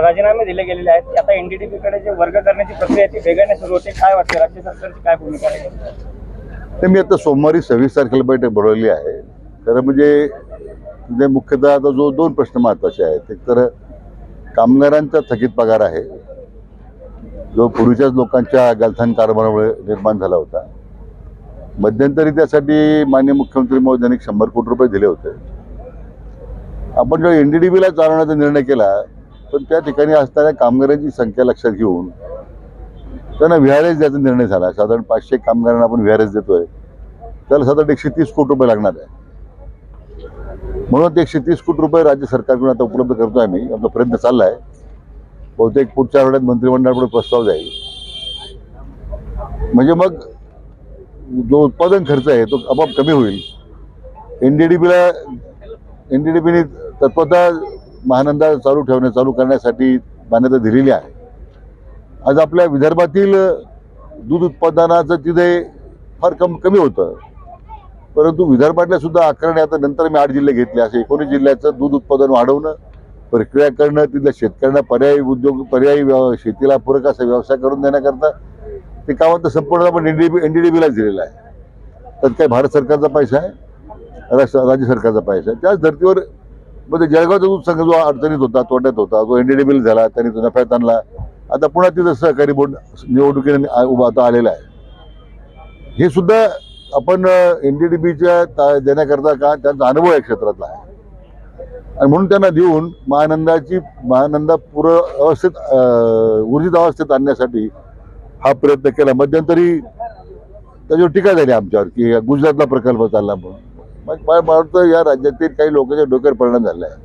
राजीनामे दिले गेलेले आहेत. आता एनडीडीपी कडे जे वर्ग करण्याची प्रक्रिया ती वेगाने सुरू होते. काय वाटते? राज्य सरकारची काय भूमिका आहे? ते मी आता सोमवारी सव्वीस तारखेला बैठक बोलवली आहे. खरं म्हणजे म्हणजे मुख्यतः आता जो दोन प्रश्न महत्त्वाचे आहेत. एक तर कामगारांचा थकीत पगार आहे. जो पूर्वीच्याच लोकांच्या गलथान कारभारामुळे निर्माण झाला होता. मध्यंतरी त्यासाठी मान्य मुख्यमंत्री महोदयांनी शंभर कोटी रुपये दिले होते. आपण जेव्हा एन डी डी बीला चालवण्याचा निर्णय केला पण त्या ठिकाणी असणाऱ्या कामगारांची संख्या लक्षात घेऊन त्यांना व्हीआरएस द्यायचा निर्णय झाला. साधारण पाचशे कामगारांना आपण व्हीआरएस देतोय. त्याला साधारण एकशे तीस कोटी रुपये लागणार आहे. म्हणून ते एकशे तीस कोटी रुपये राज्य सरकारकडून आता उपलब्ध करतोय आम्ही. आमचा प्रयत्न चालला आहे बहुतेक पुढच्या आठवड्यात मंत्रिमंडळापुढे प्रस्ताव जाईल. म्हणजे मग जो उत्पादन खर्च आहे तो आपोआप कमी होईल. एन डी डी बीला एन डी डी बीने तत्वता महानंदा चालू ठेवणे चालू करण्यासाठी मान्यता दिलेली आहे. आज आपल्या विदर्भातील दूध उत्पादनाचं तिथे फार कम कमी होतं. परंतु विदर्भातल्या सुद्धा आकारणे आता नंतर मी आठ जिल्हे घेतले. असे एकोणीस जिल्ह्याचं दूध उत्पादन वाढवणं प्रक्रिया करणं तिथल्या शेतकऱ्यांना पर्यायी उद्योग पर्यायी व्यव शेतीला पूरक असा व्यवसाय करून देण्याकरता ते कामात संपूर्ण आपण N D B N D D बीलाच दिलेलं आहे. त्यात काय भारत सरकारचा पैसा आहे राष्ट्र राज्य सरकारचा पैसा आहे. त्याच धर्तीवर मग ते जळगावचा दूध संघ जो अडचणीत होता तोट्यात होता जो एन डी डी झाला त्यांनी तो नफ्यात आणला. आता पुन्हा तिथं सहकारी बोर्ड निवडणुकीने उभा आता आलेला आहे. हे सुद्धा आपण एन डी डी बीच्या देण्याकरता का त्यांचा अनुभव या क्षेत्रातला आहे. आणि म्हणून त्यांना देऊन महानंदाची महानंदा पूर अवस्थेत ऊर्जित अवस्थेत आणण्यासाठी हा प्रयत्न केला. मध्यंतरी त्याच्यावर टीका झाली आमच्यावर की गुजरातला प्रकल्प चालला म्हणून. मग मला वाटतं या राज्यातील काही लोकांच्या डोक्यावर परिणाम झाला आहे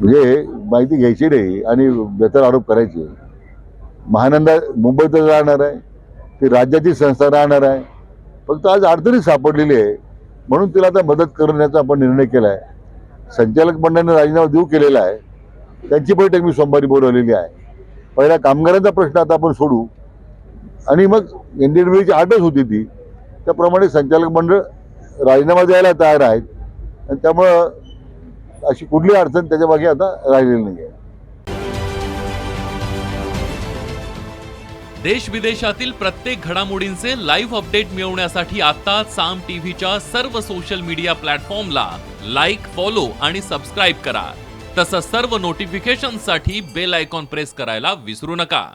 म्हणजे माहिती घ्यायची नाही आणि बेतर आरोप करायचे. महानंदा मुंबईतच राहणार आहे. ती राज्याची संस्था राहणार आहे. फक्त आज अडचणी सापडलेली आहे. म्हणून तिला आता मदत करण्याचा आपण निर्णय केला आहे संचालक मंडळाने राजीनामा देऊ केलेला आहे. त्यांची बैठक मी सोमवारी बोलवलेली आहे. पहिला कामगारांचा प्रश्न आता आपण सोडू. आणि मग एन डी आठच आटच होती ती. त्याप्रमाणे संचालक मंडळ राजीनामा द्यायला तयार आहेत. आणि त्यामुळं अशी कुठली अडचण त्याच्यामागे आता राहिलेली नाही आहे देश विदेशातील प्रत्येक घडामोडींचे लाईव्ह अपडेट मिळवण्यासाठी आता साम टीव्हीच्या सर्व सोशल मीडिया प्लॅटफॉर्मला लाईक फॉलो आणि सबस्क्राईब करा. तसंच सर्व नोटिफिकेशनसाठी बेल आयकॉन प्रेस करायला विसरू नका.